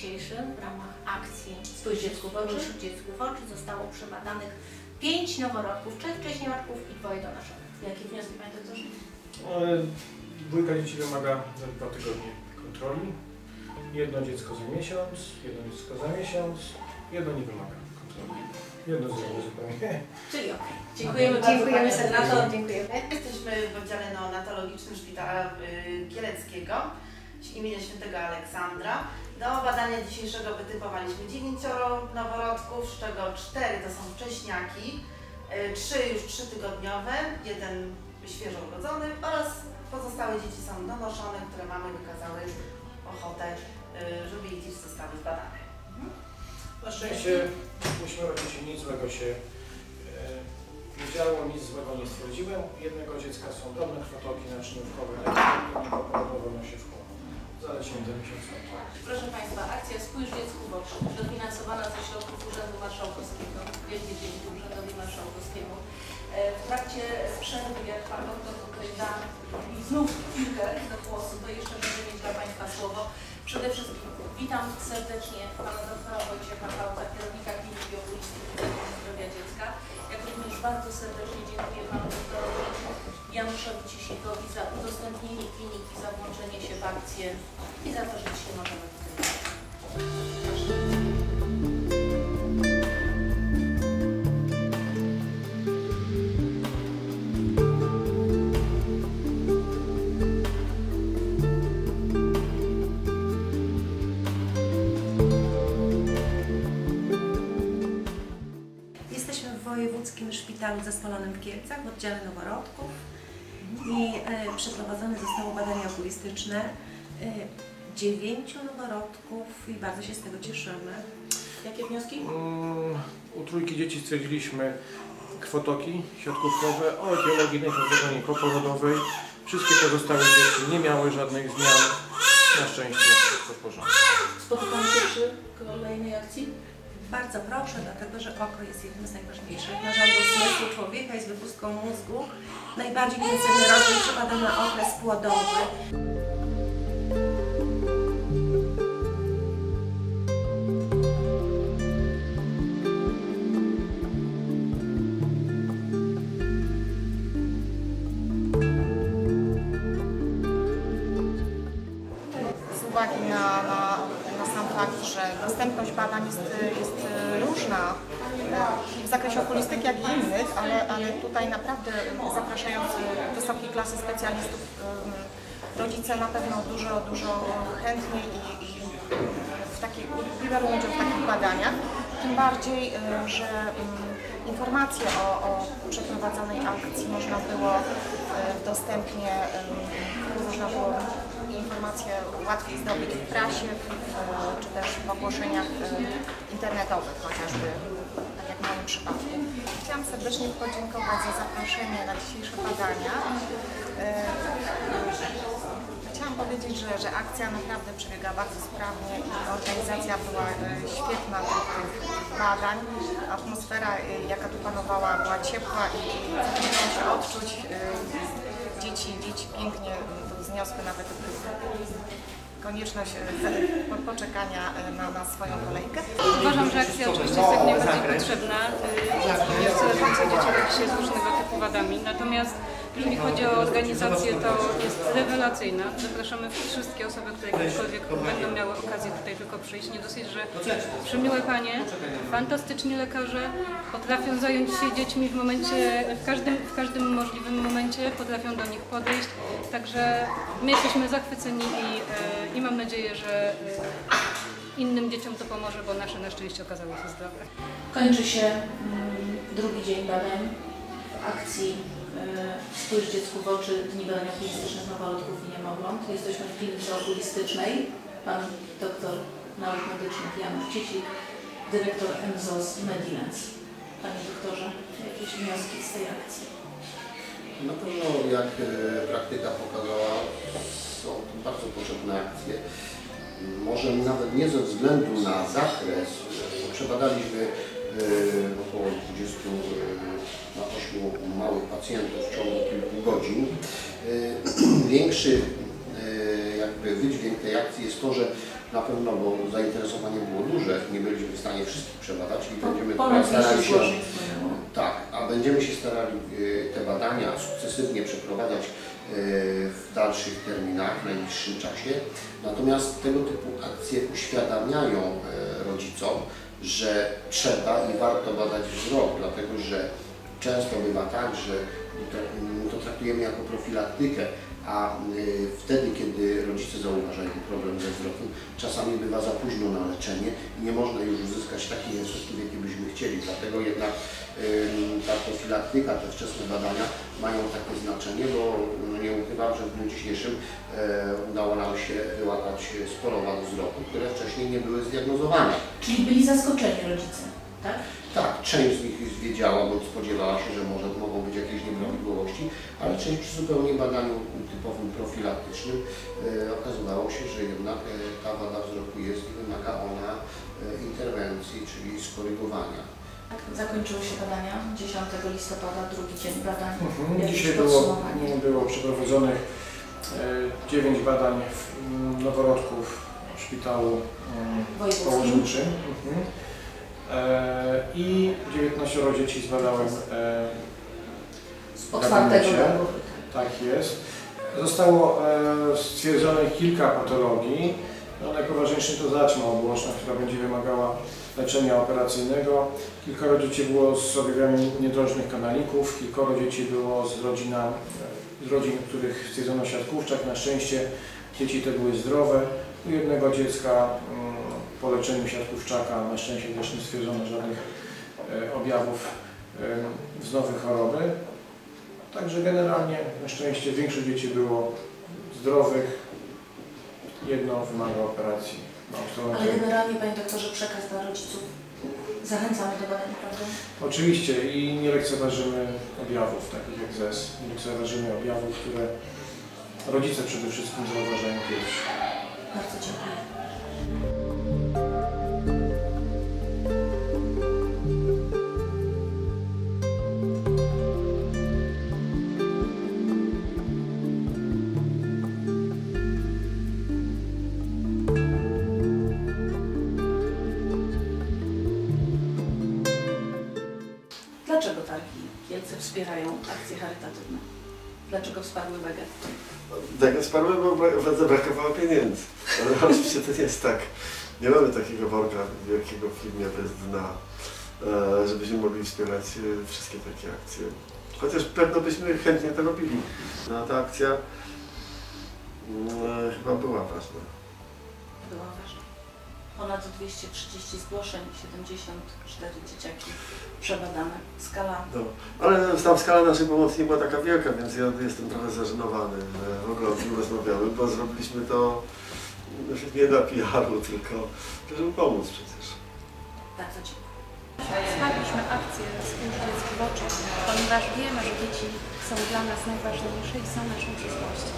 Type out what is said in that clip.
dzisiejszym w ramach akcji Spójrz dziecku w oczy, Spójrz dziecku w oczy zostało przebadanych pięć noworodków, trzech wcześniaczków i dwoje donoszonych. Jakie wnioski Panie doktorze? E, Dwójka dzieci wymaga za dwa tygodnie kontroli. Jedno dziecko za miesiąc, jedno dziecko za miesiąc, jedno nie wymaga kontroli. Jedno zdrowe zupełnie. Czyli okej. Dziękujemy, dziękujemy senator, dziękujemy. Jesteśmy w oddziale neonatologicznym Szpitala y, Kieleckiego imienia świętego Aleksandra. Do badania dzisiejszego wytypowaliśmy 9 noworodków, z czego 4 to są wcześniaki, 3 już 3-tygodniowe, jeden świeżo urodzony oraz pozostałe dzieci są donoszone, które mamy wykazały ochotę, y, żeby ich dzieci zostały zbadane. Na szczęście myśmy rodzicie nic złego się e, nie działo, nic złego nie stwierdziłem. Jednego dziecka są drobne krwotoki naczyniówkowe, lekkie, porodowo nosi w koło. Proszę Państwa, akcja Spójrz dziecku w oczy, dofinansowana ze środków Urzędu Marszałkowskiego, wielkie dzięki Urzędowi Marszałkowskiemu. E, W trakcie przerwy, jak Pan Doktor tutaj da i znów chwilkę do głosu, to jeszcze będę mieć dla Państwa słowo. Przede wszystkim witam serdecznie Pana Doktora Wojciecha Pałka, kierownika Kliniki Okulistyki Centrum Zdrowia Dziecka, jak również bardzo serdecznie dziękuję Panu Januszowi Cisikowi za udostępnienie kliniki, za włączenie się w akcję i za to, że dzisiaj możemy w Wojewódzkim Szpitalu Zespolonym w Kielcach w oddziale noworodków i e, przeprowadzone zostało badania okulistyczne e, dziewięciu noworodków i bardzo się z tego cieszymy. Jakie wnioski? Mm, U trójki dzieci stwierdziliśmy krwotoki środkówkowe o etiologii najprawdopodobniej poporodowej. Wszystkie pozostałe dzieci nie miały żadnych zmian. Na szczęście wszystko w porządku. Spotykamy się przy kolejnej akcji. Bardzo proszę, dlatego że oko jest jednym z najważniejszych narządów zmysłu człowieka, jest wypustką mózgu. Najbardziej intensywny rozwój przypada na okres płodowy. uwagi na, na, na sam fakt, że dostępność badań jest, jest różna e, w zakresie okulistyki, jak i innych, ale, ale tutaj naprawdę zapraszając wysokiej klasy specjalistów, e, rodzice na pewno dużo, dużo chętniej i, i w takiej, biorą udział w takich badaniach. Tym bardziej, e, że mm, informacje o, o przeprowadzonej akcji można było e, dostępnie, e, można było informacje łatwiej zdobyć w prasie, czy też w ogłoszeniach e, internetowych chociażby, tak jak w moim przypadku. Chciałam serdecznie podziękować za zaproszenie na dzisiejsze badania. Powiedzieć, że, że akcja naprawdę przebiega bardzo sprawnie organizacja była e, świetna tych, tych badań. Atmosfera, e, jaka tu panowała, była ciepła i mogą się odczuć. e, Dzieci, dzieci pięknie to wzniosły nawet konieczność po- poczekania na, na swoją kolejkę. Uważam, że akcja oczywiście jest jak najbardziej potrzebna. Jest więcej dzieciaków dzisiaj z różnego typu wadami. Natomiast jeżeli chodzi o organizację, to jest rewelacyjna. Zapraszamy wszystkie osoby, które kiedykolwiek będą miały okazję tutaj tylko przyjść. Nie dosyć, że przemiłe panie, fantastyczni lekarze potrafią zająć się dziećmi w momencie, w każdym, w każdym możliwym momencie, potrafią do nich podejść. Także my jesteśmy zachwyceni i, y, i mam nadzieję, że y, innym dzieciom to pomoże, bo nasze na szczęście okazało się zdrowe. Kończy się mm, drugi dzień badań akcji y, Spójrz dziecku w oczy Dni Badania Okulistycznych Noworodków i Niemowląt. Jesteśmy w klinice okulistycznej. Pan doktor nauk medycznych Janusz Cicik, dyrektor MZOS Medilens. Panie doktorze, jakieś wnioski z tej akcji? Na pewno, jak e, praktyka pokazała, są to bardzo potrzebne akcje. Może nawet nie ze względu na zakres, przebadaliśmy e, około 28 małych pacjentów w ciągu kilku godzin. E, Większy e, jakby wydźwięk tej akcji jest to, że na pewno, bo zainteresowanie było duże, nie byliśmy w stanie wszystkich przebadać i będziemy starali 200 się tak, a będziemy się starali te badania sukcesywnie przeprowadzać w dalszych terminach, w najbliższym czasie. Natomiast tego typu akcje uświadamiają e, rodzicom, że trzeba i warto badać wzrok, dlatego że często bywa tak, że to, traktujemy jako profilaktykę, a y, wtedy, kiedy rodzice zauważają problem ze wzrokiem, czasami bywa za późno na leczenie i nie można już uzyskać takich efektów, jakie byśmy chcieli. Dlatego jednak ta profilaktyka, te wczesne badania mają takie znaczenie, bo no nie ukrywam, że w dniu dzisiejszym e, udało nam się wyłapać sporo wad wzroku, które wcześniej nie były zdiagnozowane. Czyli byli zaskoczeni rodzice, tak? Tak, część z nich już wiedziała, bo spodziewała się, że może ale część przy zupełnie badaniu typowym profilaktycznym e, okazywało się, że jednak e, ta wada wzroku jest i wymaga ona e, interwencji, czyli skorygowania. Zakończyły się badania 10 listopada, drugi dzień badań. Mhm. Dzisiaj było, było przeprowadzonych 9 badań w, m, noworodków w szpitalu m, Wojewódzkim. położniczym mhm. I 19 dzieci zbadałem otwartego domu. Tak jest. Zostało e, stwierdzonych kilka patologii. No, najpoważniejszym to zaćma obłoczna, która będzie wymagała leczenia operacyjnego. Kilkoro dzieci było z objawami niedrożnych kanalików, kilkoro dzieci było z, rodzina, z rodzin, których stwierdzono siatkówczak. Na szczęście dzieci te były zdrowe. U jednego dziecka mm, po leczeniu siatkówczaka na szczęście też nie stwierdzono żadnych e, objawów e, wznowy choroby. Także generalnie na szczęście większość dzieci było zdrowych, jedno wymaga operacji Ale generalnie, Panie Doktorze, przekaz dla rodziców. Zachęcamy do badań, prawda? Oczywiście i nie lekceważymy objawów takich jak ZES, nie lekceważymy objawów, które rodzice przede wszystkim zauważają pierwsi. Bardzo dziękuję. Wspierają akcje charytatywne? Dlaczego wsparły Wege? Tego sparły, bo bra- władze brakowało pieniędzy. Ale oczywiście to nie jest tak. Nie mamy takiego worka wielkiego w filmie bez dna, e, żebyśmy mogli wspierać e, wszystkie takie akcje. Chociaż pewno byśmy chętnie to robili. No ta akcja e, chyba była ważna. Była ważna. Ponad 230 zgłoszeń, 74 dzieciaki przebadane. Skala No, ale tam skala naszej pomocy nie była taka wielka, więc ja jestem trochę zażenowany, że w ogóle o tym rozmawiamy, bo zrobiliśmy to znaczy nie dla PR-u, tylko żeby pomóc przecież. bardzo dziękuję. Wsparliśmy akcję Spójrz dziecku w oczy, ponieważ wiemy, że dzieci są dla nas najważniejsze i są naszą przyszłością.